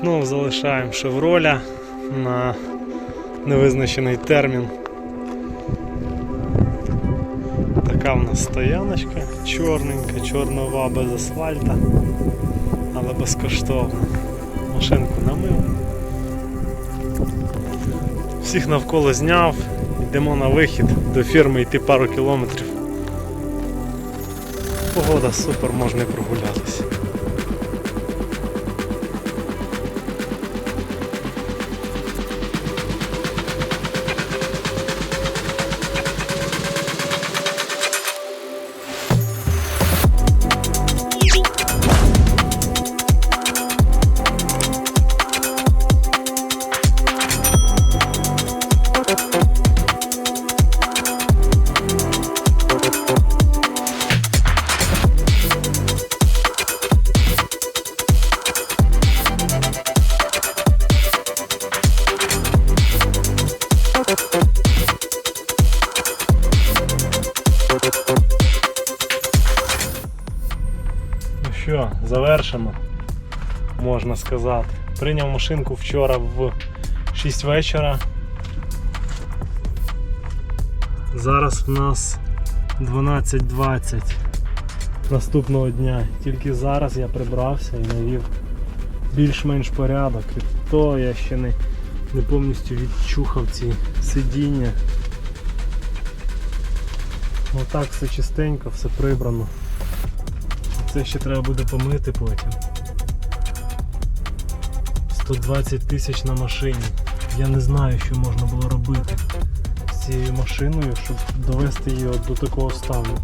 Знову залишаємо шевроля на невизначений термін. Така в нас стояночка чорненька, чорнова без асфальта, але безкоштовна. Машинку намив. Всіх навколо зняв, йдемо на вихід до фірми йти пару кілометрів. Погода супер, можна і прогулятися. Сказати. Прийняв машинку вчора в 6 вечора. Зараз в нас 12.20 наступного дня. Тільки зараз я прибрався і навів більш-менш порядок. І то я ще не, не повністю відчухав ці сидіння. Отак все чистенько, все прибрано. Це ще треба буде помити потім. 120 тисяч на машині. Я не знаю, що можна було робити з цією машиною, щоб довести її до такого стану.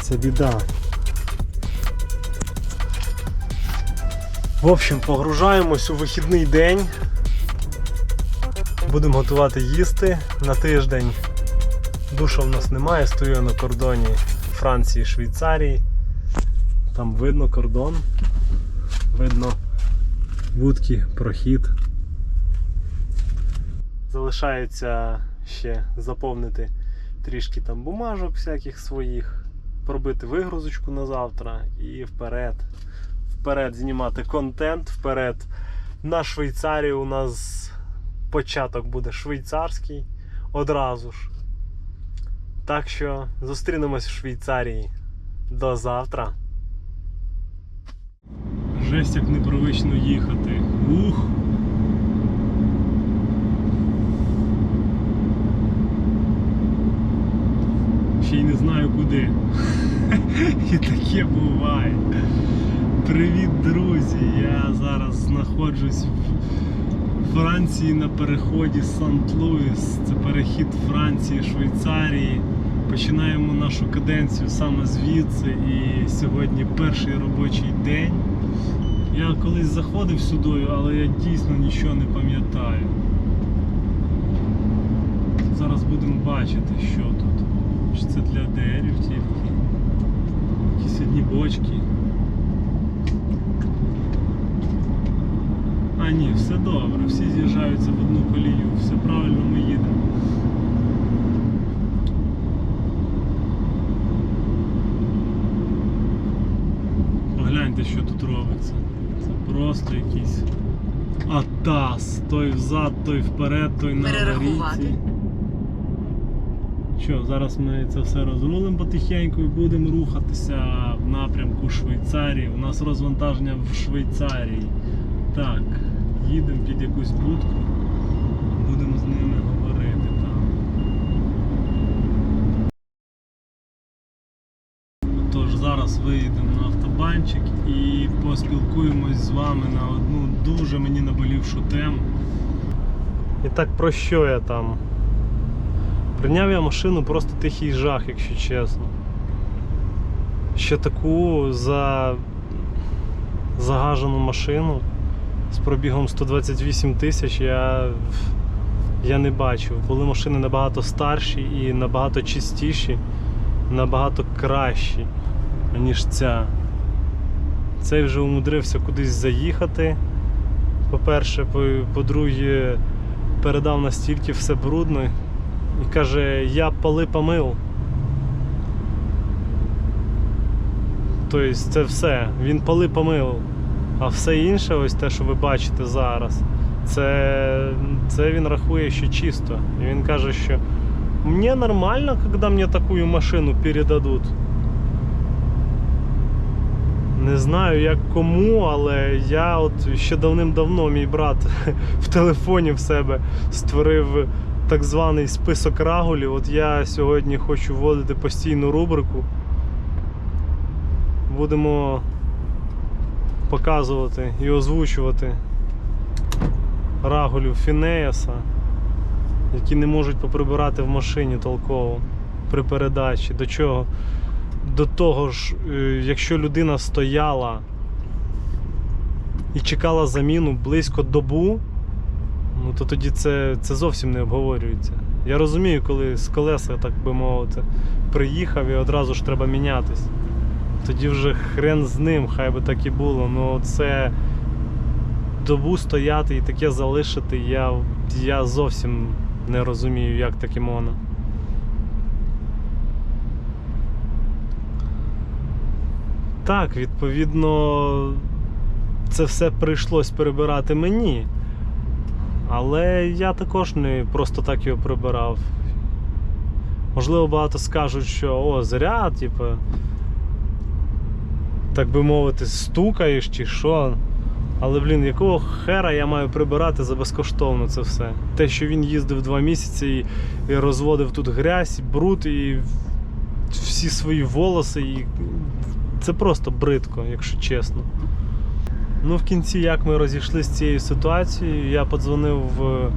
Це біда. В общем, погружаємось у вихідний день. Будемо готувати їсти на тиждень. Душа в нас немає, стою на кордоні Франції, Швейцарії. Там видно кордон, видно будки, прохід. Залишається ще заповнити трішки там бумажок всяких своїх, пробити вигрузочку на завтра і вперед. Вперед знімати контент, вперед. На Швейцарію у нас початок буде швейцарський одразу ж. Так що зустрінемось в Швейцарії. До завтра. Жесть як непривично їхати. Ух! Ще й не знаю куди. І таке буває. Привіт, друзі! Я зараз знаходжусь в Франції на переході Сант-Луїс. Це перехід Франції, Швейцарії. Починаємо нашу каденцію саме звідси. І сьогодні перший робочий день. Я колись заходив сюди, але я дійсно нічого не пам'ятаю. Зараз будемо бачити, що тут. Чи це для ДРів тільки. Якісь одні бочки. А ні, все добре, всі з'їжджаються в одну колію, все правильно ми їдемо. Погляньте, що тут робиться. Просто якийсь атас. Той взад, той вперед, той на аварійці. Що, зараз ми це все розрулимо потихеньку і будемо рухатися в напрямку Швейцарії. У нас розвантаження в Швейцарії. Так, їдемо під якусь будку, будемо з ними говорити там. Тож зараз виїдемо на автобанчик і поспілкуємось з вами на одну дуже мені наболівшу тему. І так про що я там? Прийняв я машину просто тихий жах, якщо чесно. Ще таку за загажену машину з пробігом 128 тисяч я, я не бачив. Були машини набагато старші і набагато чистіші, набагато кращі, ніж ця. Цей вже умудрився кудись заїхати. По-перше, по- по-друге, передав настільки все брудно і каже, я поли помив. Тобто це все. Він поли помив. А все інше, ось те, що ви бачите зараз, це, це він рахує, що чисто. І він каже, що мені нормально, коли мені таку машину передадуть. Не знаю як кому, але я от ще давним-давно мій брат в телефоні в себе створив так званий список рагулів. От я сьогодні хочу вводити постійну рубрику. Будемо показувати і озвучувати рагулів Фінеяса, які не можуть поприбирати в машині толково при передачі. До чого? До того ж, е, якщо людина стояла і чекала заміну близько добу, ну то тоді це, це зовсім не обговорюється. Я розумію, коли з колеса, так би мовити, приїхав і одразу ж треба мінятись. Тоді вже хрен з ним, хай би так і було. Ну це добу стояти і таке залишити, я, я зовсім не розумію, як таке можна. Так, відповідно, це все прийшлось перебирати мені. Але я також не просто так його прибирав. Можливо, багато скажуть, що о, зря, типу, так би мовити, стукаєш чи що. Але, блін, якого хера я маю прибирати за безкоштовно це все? Те, що він їздив два місяці і, розводив тут грязь, бруд і всі свої волоси. І... Це просто бридко, якщо чесно. Ну, в кінці, як ми розійшлися з цією ситуацією, я подзвонив в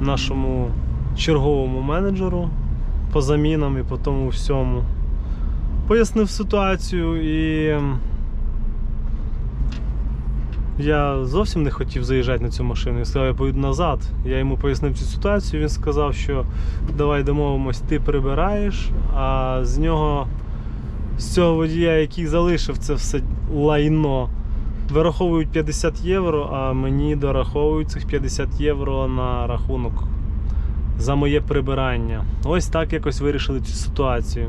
нашому черговому менеджеру по замінам і по тому всьому. Пояснив ситуацію і я зовсім не хотів заїжджати на цю машину. Я сказав, я поїду назад. Я йому пояснив цю ситуацію. Він сказав, що давай домовимось, ти прибираєш, а з нього, з цього водія, який залишив це все лайно, вираховують 50 євро, а мені дораховують цих 50 євро на рахунок за моє прибирання. Ось так якось вирішили цю ситуацію.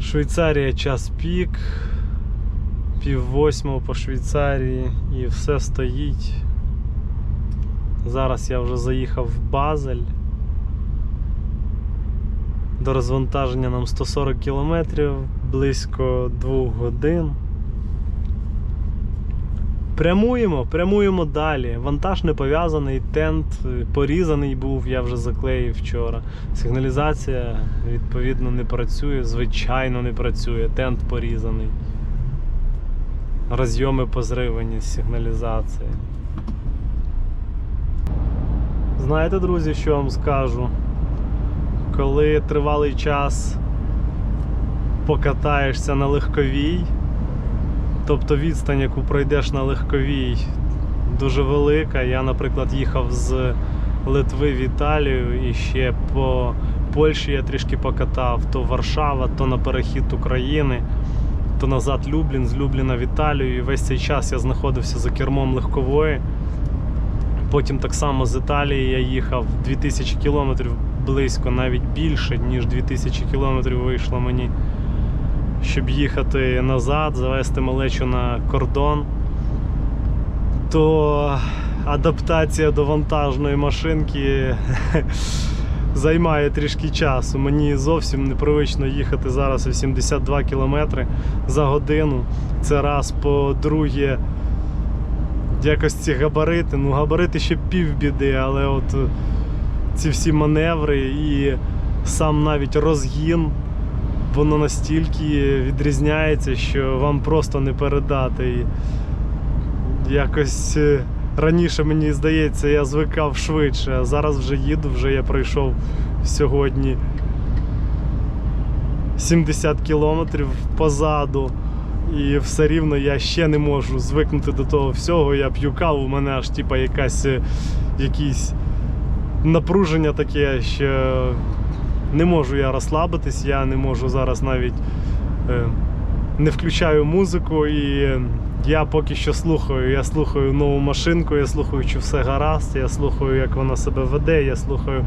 Швейцарія час пік, пів восьмого по Швейцарії і все стоїть. Зараз я вже заїхав в Базель. До розвантаження нам 140 кілометрів, близько 2 годин. Прямуємо, прямуємо далі. Вантаж не пов'язаний, тент порізаний був, я вже заклеїв вчора. Сигналізація відповідно не працює, звичайно не працює, тент порізаний. Розйоми позривані з сигналізації. Знаєте, друзі, що вам скажу? Коли тривалий час покатаєшся на легковій, тобто відстань, яку пройдеш на легковій, дуже велика. Я, наприклад, їхав з Литви в Італію і ще по Польщі я трішки покатав, то Варшава, то на перехід України, то назад Люблін, з Любліна в Італію. І весь цей час я знаходився за кермом легкової. Потім так само з Італії я їхав 2000 кілометрів близько, навіть більше, ніж 2000 кілометрів вийшло мені, щоб їхати назад, завести малечу на кордон. То адаптація до вантажної машинки займає трішки часу. Мені зовсім непривично їхати зараз 82 км за годину. Це раз, по-друге, якось ці габарити. Ну, габарити ще півбіди, але от ці всі маневри і сам навіть розгін, воно настільки відрізняється, що вам просто не передати. І якось е, раніше, мені здається, я звикав швидше, а зараз вже їду, вже я пройшов сьогодні 70 кілометрів позаду. І все рівно я ще не можу звикнути до того всього. Я п'ю каву, у мене аж типа якась е, якісь напруження таке, що не можу я розслабитись, я не можу зараз навіть е, не включаю музику і я поки що слухаю. Я слухаю нову машинку, я слухаю, чи все гаразд, я слухаю, як вона себе веде, я слухаю,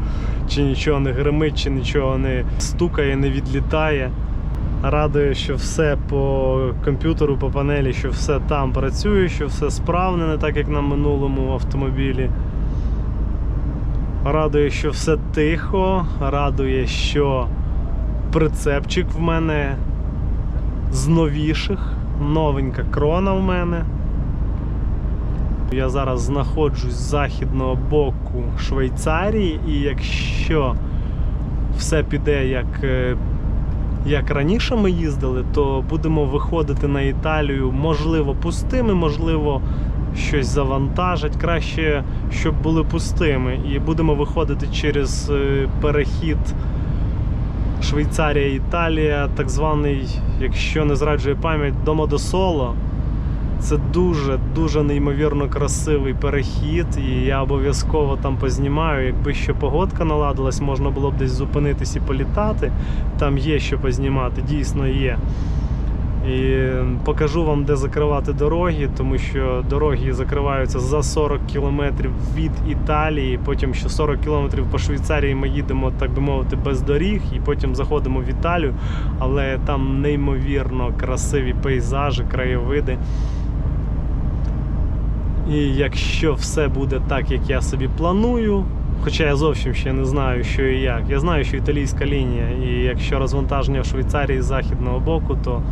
чи нічого не гримить, чи нічого не стукає, не відлітає. Радує, що все по комп'ютеру, по панелі, що все там працює, що все справне, не так як на минулому автомобілі. Радує, що все тихо, радує, що прицепчик в мене з новіших, новенька крона в мене. Я зараз знаходжусь з західного боку Швейцарії, і якщо все піде як, е, як раніше ми їздили, то будемо виходити на Італію, можливо, пустими, можливо, щось завантажать. Краще, щоб були пустими. І будемо виходити через е, перехід Швейцарія, Італія, так званий, якщо не зраджує пам'ять, Домодосоло. Це дуже дуже неймовірно красивий перехід, і я обов'язково там познімаю. Якби ще погодка наладилась, можна було б десь зупинитись і політати. Там є що познімати, дійсно є. І покажу вам, де закривати дороги, тому що дороги закриваються за 40 кілометрів від Італії. Потім ще 40 кілометрів по Швейцарії ми їдемо, так би мовити, без доріг, і потім заходимо в Італію. Але там неймовірно красиві пейзажі, краєвиди. І якщо все буде так, як я собі планую, хоча я зовсім ще не знаю, що і як. Я знаю, що італійська лінія, і якщо розвантаження в Швейцарії з західного боку, то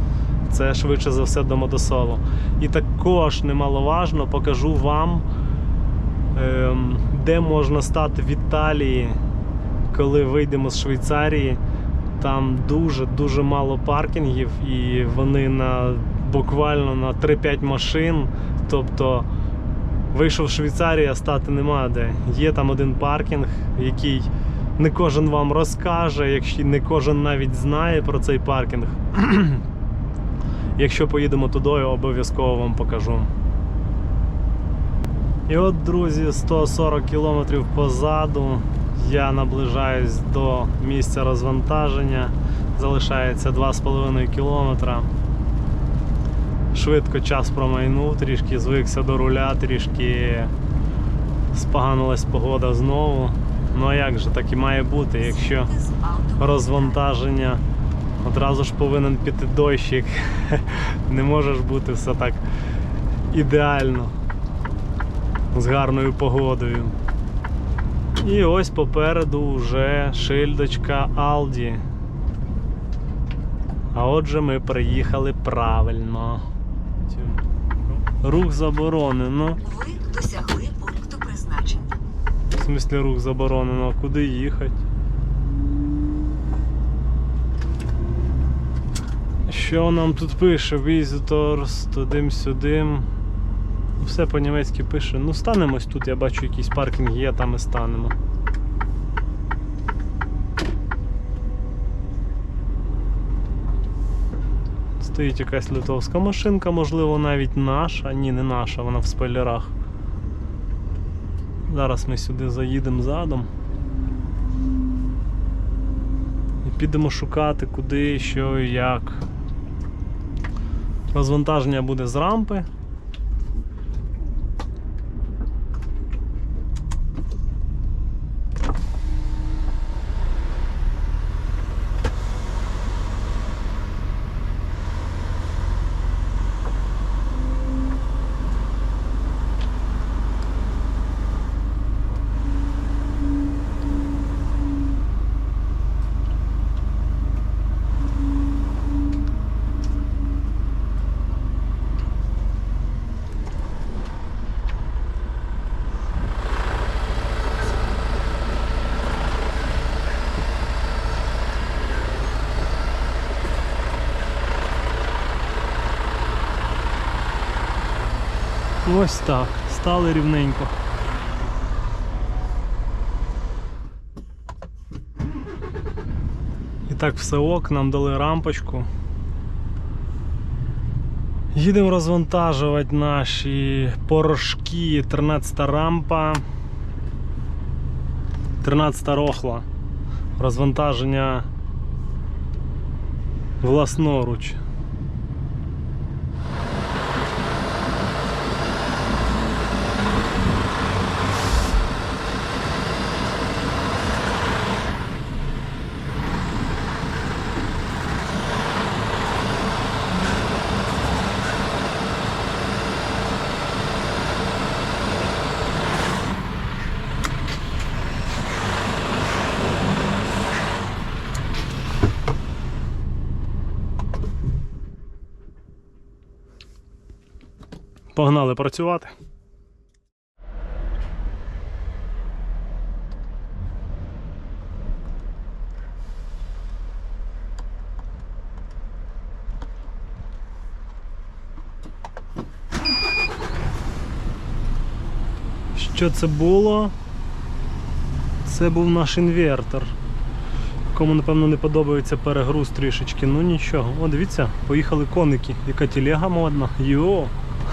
це швидше за все до Модосоло. І також немаловажно покажу вам, ем, де можна стати в Італії, коли вийдемо з Швейцарії. Там дуже-дуже мало паркінгів, і вони на буквально на 3-5 машин. Тобто вийшов в Швейцарію, а стати нема де. Є там один паркінг, який не кожен вам розкаже, якщо не кожен навіть знає про цей паркінг. Якщо поїдемо туди, я обов'язково вам покажу. І от, друзі, 140 кілометрів позаду я наближаюсь до місця розвантаження. Залишається 2,5 кілометра. Швидко час промайнув, трішки звикся до руля, трішки споганилась погода знову. Ну а як же так і має бути, якщо розвантаження одразу ж повинен піти дощик. Не може ж бути все так ідеально з гарною погодою. І ось попереду вже шильдочка Aldi. А отже, ми приїхали правильно. Рух заборонено. Ви досягли пункту призначення. В смислі рух заборонено, а куди їхати? Що нам тут пише? Visitors, тудим-сюдим. Все по-німецьки пише. Ну, станемось тут, я бачу, якийсь паркінг є, там і станемо. Стоїть якась литовська машинка, можливо, навіть наша. Ні, не наша, вона в спойлерах. Зараз ми сюди заїдемо задом. І підемо шукати, куди, що і як. Розвантаження буде з рампи. Ось так. Стали рівненько. І так все ок, нам дали рампочку. Їдемо розвантажувати наші порошки. 13 рампа. 13 рохла. Розвантаження власноруч. Погнали працювати. Що це було? Це був наш інвертор. Кому, напевно, не подобається перегруз трішечки. Ну нічого. О, дивіться, поїхали коники. Яка телега модна. Йо!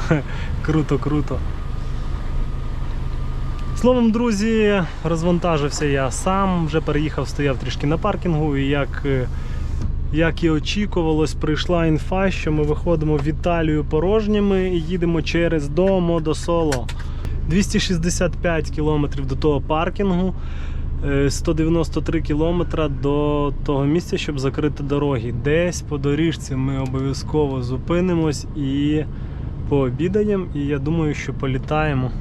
Круто, круто. Словом, друзі, розвантажився я сам, вже переїхав, стояв трішки на паркінгу, і як, е, як і очікувалось, прийшла інфа, що ми виходимо в Італію порожніми і їдемо через Домо до Соло. 265 кілометрів до того паркінгу, е, 193 кілометра до того місця, щоб закрити дороги. Десь по доріжці ми обов'язково зупинимось і пообідаємо. І я думаю, що політаємо.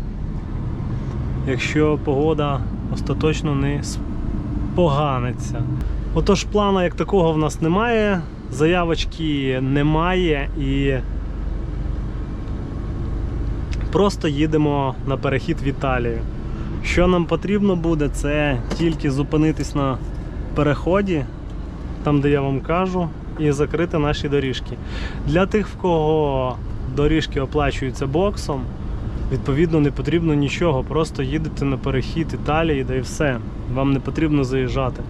Якщо погода остаточно не поганиться. Отож, плану як такого в нас немає, заявочки немає і просто їдемо на перехід в Італію. Що нам потрібно буде, це тільки зупинитись на переході, там де я вам кажу, і закрити наші доріжки. Для тих, в кого доріжки оплачуються боксом, відповідно не потрібно нічого, просто їдете на перехід Італії, да і все. Вам не потрібно заїжджати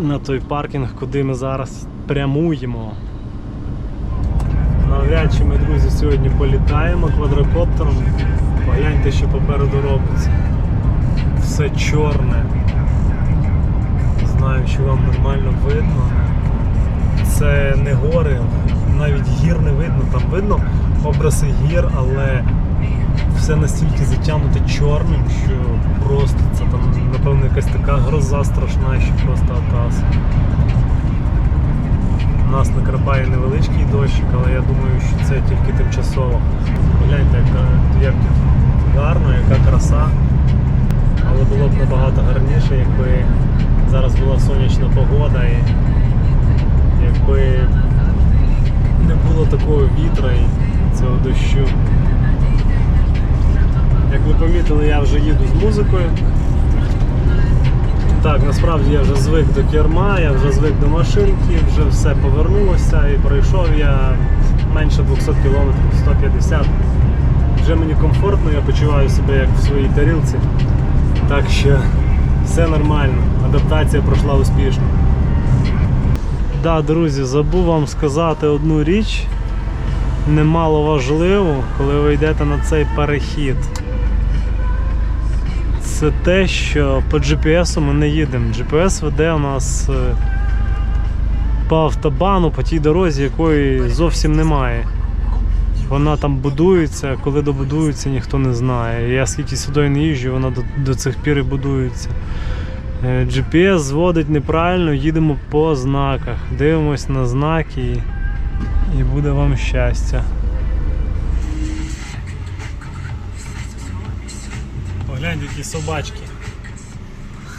на той паркінг, куди ми зараз прямуємо. Навряд чи ми, друзі, сьогодні політаємо квадрокоптером. Погляньте, що попереду робиться. Все чорне. Не знаю, чи вам нормально видно. Це не гори, навіть гір не видно. Там видно образи гір, але все настільки затягнуте чорним, що просто це там, напевно, якась така гроза страшна, що просто атас. Нас накрапає невеличкий дощик, але я думаю, що це тільки тимчасово. Гляньте, яка, як тут гарно, яка краса. Але було б набагато гарніше, якби зараз була сонячна погода і якби не було такого вітра і цього дощу. Як ви помітили, я вже їду з музикою. Так, насправді я вже звик до керма, я вже звик до машинки, вже все повернулося і пройшов я менше 200 км, 150 Вже мені комфортно, я почуваю себе як в своїй тарілці. Так що все нормально, адаптація пройшла успішно. Да, друзі, забув вам сказати одну річ, немало важливу, коли ви йдете на цей перехід це те, що по GPS ми не їдемо. GPS веде у нас е, по автобану, по тій дорозі, якої зовсім немає. Вона там будується, коли добудується, ніхто не знає. Я скільки сюди не їжджу, вона до, до цих пір і будується. Е, GPS зводить неправильно, їдемо по знаках. Дивимось на знаки і, і буде вам щастя. Погляньте, які собачки.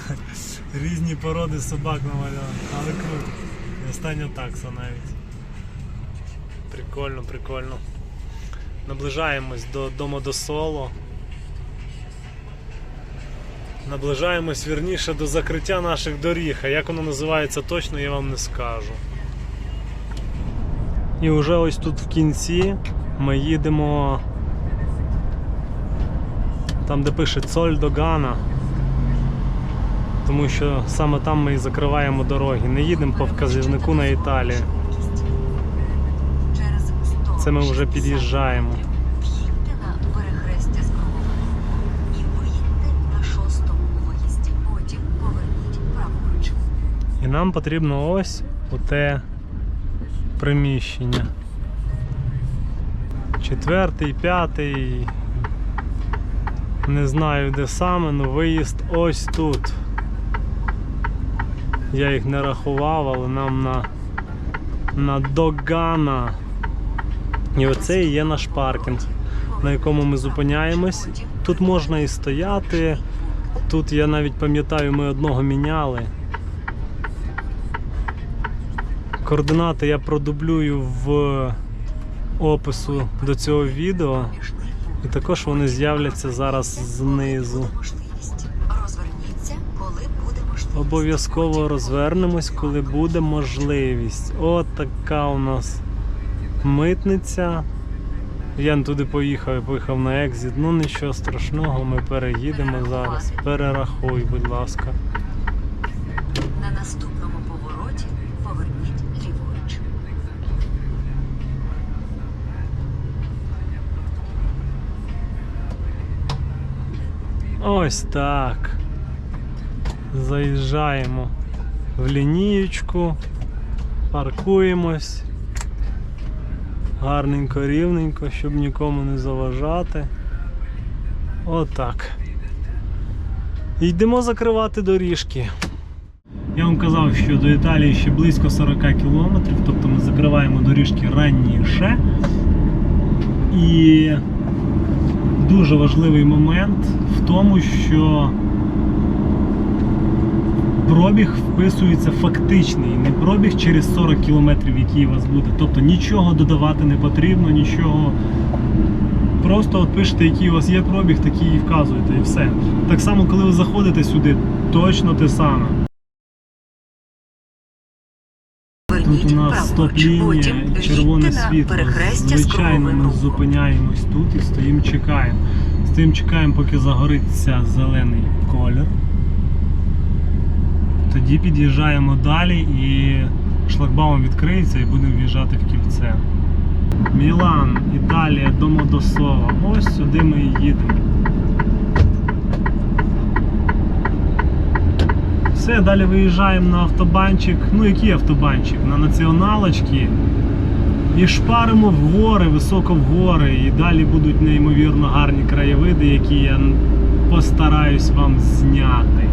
Різні породи собак намальовані, але круто. Остання такса навіть. Прикольно, прикольно. Наближаємось до дому до соло. Наближаємось вірніше до закриття наших доріг, а як воно називається точно, я вам не скажу. І вже ось тут в кінці ми їдемо там, де пише Цоль до Гана. Тому що саме там ми і закриваємо дороги. Не їдемо по вказівнику на Італію. Це ми вже під'їжджаємо. В'їдьте на перехрестя з кругом. І виїдьте на шостому виїзді. Потім поверніть праворуч. І нам потрібно ось у те приміщення. Четвертий, п'ятий. Не знаю де саме, але виїзд ось тут. Я їх не рахував, але нам на, на Догана. І оце і є наш паркінг, на якому ми зупиняємось. Тут можна і стояти. Тут я навіть пам'ятаю, ми одного міняли. Координати я продублюю в опису до цього відео. І також вони з'являться зараз знизу. Обов'язково розвернемось, коли буде можливість. От така у нас митниця. Я туди поїхав, я поїхав на екзит. Ну нічого страшного, ми переїдемо зараз. Перерахуй, будь ласка. Ось так. Заїжджаємо в лінієчку, паркуємось. Гарненько, рівненько, щоб нікому не заважати. Отак. Йдемо закривати доріжки. Я вам казав, що до Італії ще близько 40 кілометрів, тобто ми закриваємо доріжки раніше. І дуже важливий момент в тому, що пробіг вписується фактичний, не пробіг через 40 кілометрів, який у вас буде. Тобто нічого додавати не потрібно, нічого. Просто от пишете, який у вас є пробіг, такий і вказуєте, і все. Так само, коли ви заходите сюди, точно те саме. Тут у нас стоп-лінія, червоне світло. Звичайно, ми зупиняємось тут і стоїмо, чекаємо. Стоїмо, чекаємо, поки загориться зелений колір. Тоді під'їжджаємо далі і шлагбаум відкриється і будемо в'їжджати в кільце. Мілан, Італія, Домодосова. Ось сюди ми і їдемо. Все, далі виїжджаємо на автобанчик. Ну який автобанчик? На націоналочки. І шпаримо в гори, високо в гори. І далі будуть неймовірно гарні краєвиди, які я постараюсь вам зняти.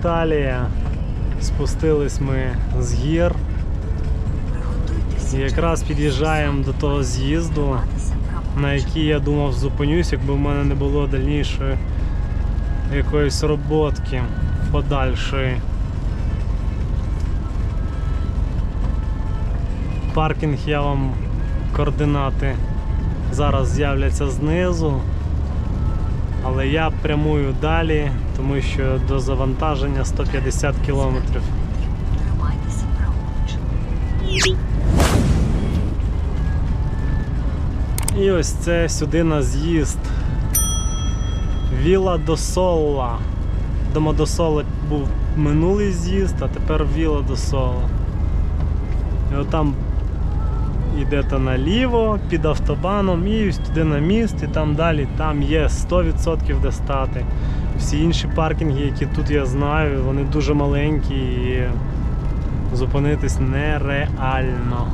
Італія. Спустились ми з гір і якраз під'їжджаємо до того з'їзду, на який я думав зупинюсь, якби в мене не було дальнішої якоїсь роботки подальшої. Паркінг я вам координати зараз з'являться знизу. Але я прямую далі, тому що до завантаження 150 кілометрів. І ось це сюди на з'їзд. Віла до Солла. До Модосола був минулий з'їзд, а тепер Віла до Сола. І отам йдете наліво під автобаном і ось туди на міст, і там далі там є 100% де стати. Всі інші паркінги, які тут я знаю, вони дуже маленькі і зупинитись нереально.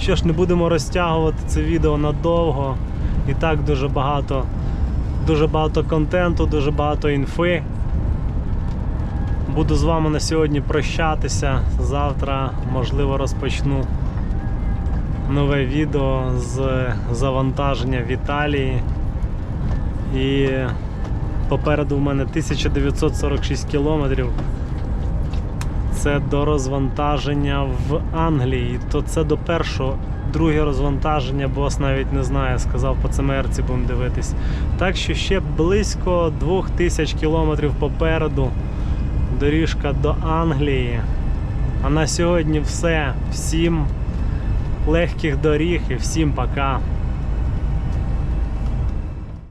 Що ж, не будемо розтягувати це відео надовго. І так дуже багато, дуже багато контенту, дуже багато інфи. Буду з вами на сьогодні прощатися. Завтра, можливо, розпочну нове відео з завантаження в Італії. І попереду в мене 1946 кілометрів. Це до розвантаження в Англії. То це до першого, друге розвантаження, бос навіть не знає, сказав по ЦМРці будемо дивитись. Так що ще близько 2000 кілометрів попереду доріжка до Англії. А на сьогодні все. Всім легких доріг і всім пока.